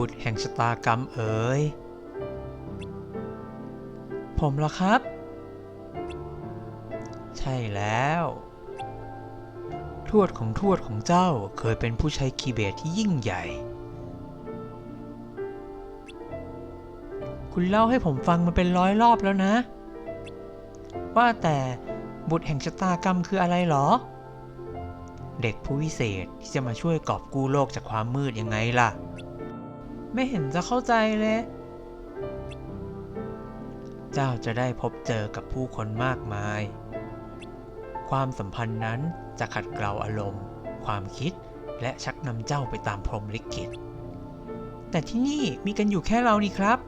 บุตรแห่งชะตากรรมเอ๋ย ผมเหรอครับใช่แล้ว ทวดของทวดของเจ้าเคยเป็นผู้ใช้คีย์เบสที่ยิ่งใหญ่ คุณเล่าให้ผมฟังมาเป็นร้อยรอบแล้วนะ ว่าแต่บุตรแห่งชะตากรรมคืออะไรหรอ เด็กผู้วิเศษที่จะมาช่วยกอบกู้โลกจากความมืดยังไงล่ะ ไม่เห็นจะเข้าใจเลย เจ้าจะได้พบเจอกับผู้คนมากมาย ความสัมพันธ์นั้นจะขัดเกลาอารมณ์ ความคิดและชักนำเจ้าไปตามพรหมลิขิต แต่ที่นี่มีกันอยู่แค่เรานี่ครับ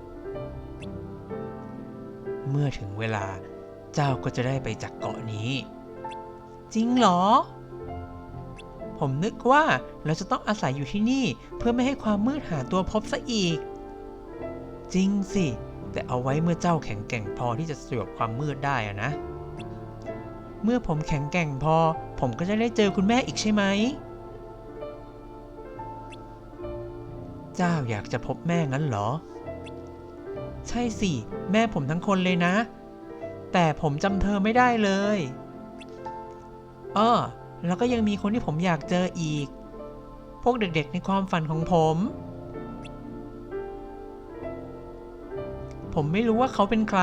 เมื่อถึงเวลาเจ้าก็จะได้ไปจากเกาะนี้ จริงเหรอ ผมนึกว่าเราจะต้องอาศัยอยู่ที่นี่เพื่อไม่ให้ความมืดหาตัวพบซะอีก จริงสิ แต่เอาไว้เมื่อเจ้าแข็งแกร่งพอที่จะสยบความมืดได้อะนะ เมื่อผมแข็งแกร่งพอ ผมก็จะได้เจอคุณแม่อีกใช่ไหม เจ้าอยากจะพบแม่งั้นเหรอ ใช่สิ แม่ผมทั้งคนเลยนะ แต่ผมจำเธอไม่ได้เลยอ้อ แล้วก็ยังมีคนที่ผมอยากเจออีก พวกเด็กๆในความฝันของผม ผมไม่รู้ว่าเขาเป็นใคร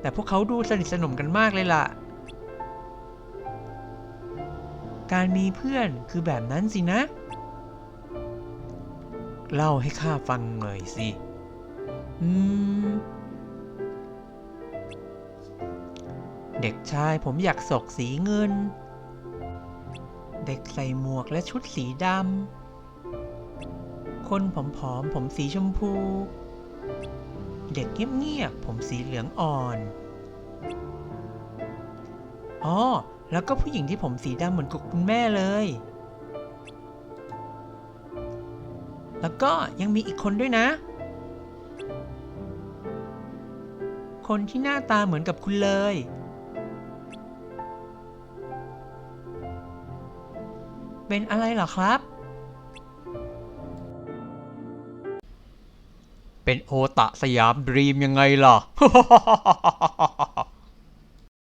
แต่พวกเขาดูสนิทสนมกันมากเลยล่ะ การมีเพื่อนคือแบบนั้นสินะ เล่าให้ข้าฟังหน่อยสิ อืมเด็กชายผมอยากศกสีเงิน เด็กใส่หมวกและชุดสีดำ คนผอมๆ ผมสีชมพู เด็กเงียบๆ ผมสีเหลืองอ่อน อ๋อ แล้วก็ผู้หญิงที่ผมสีดำเหมือนกับคุณแม่เลย แล้วก็ยังมีอีกคนด้วยนะ คนที่หน้าตาเหมือนกับคุณเลย เป็นอะไรเหรอครับ เป็นโอตะสยามดรีมยังไงล่ะ